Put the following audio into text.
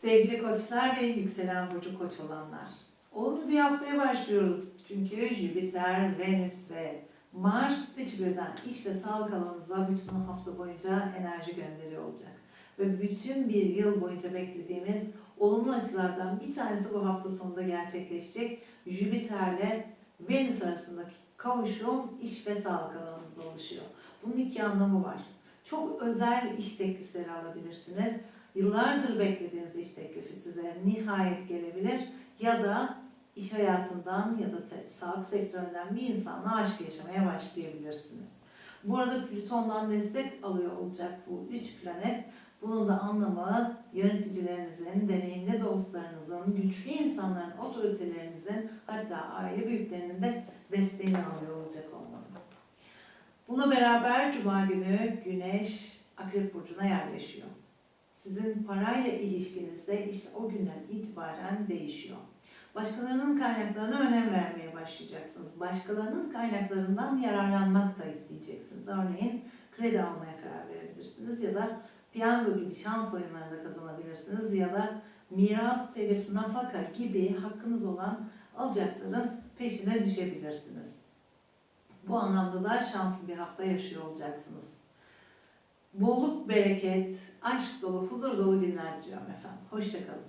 Sevgili koçlar ve yükselen burcu koç olanlar. Olumlu bir haftaya başlıyoruz. Çünkü Jüpiter, Venüs ve Mars üç birden iş ve sağlık alanınıza bütün hafta boyunca enerji gönderiyor olacak. Ve bütün bir yıl boyunca beklediğimiz olumlu açılardan bir tanesi bu hafta sonunda gerçekleşecek. Jüpiter'le Venüs arasındaki kavuşum iş ve sağlık alanınızda oluşuyor. Bunun iki anlamı var. Çok özel iş teklifleri alabilirsiniz yıllardır beklediğiniz iş teklifi size nihayet gelebilir ya da iş hayatından ya da sağlık sektöründen bir insanla aşk yaşamaya başlayabilirsiniz. Bu arada Plüton'dan destek alıyor olacak bu üç planet. Bunun da anlamı yöneticilerinizin, deneyimli dostlarınızın, güçlü insanların, otoritelerinizin hatta aile büyüklerinin de desteğini alıyor olacak olmanız. Buna beraber Cuma günü Güneş Akrep Burcu'na yerleşiyor sizin parayla ilişkinizde işte o günden itibaren değişiyor. Başkalarının kaynaklarına önem vermeye başlayacaksınız. Başkalarının kaynaklarından yararlanmak da isteyeceksiniz. Örneğin kredi almaya karar verebilirsiniz ya da piyango gibi şans oyunlarında kazanabilirsiniz ya da miras, telif, nafaka gibi hakkınız olan alacakların peşine düşebilirsiniz. Bu anlamda da şanslı bir hafta yaşıyor olacaksınız. Bolluk, bereket, aşk dolu, huzur dolu günler diliyorum efendim. Hoşçakalın.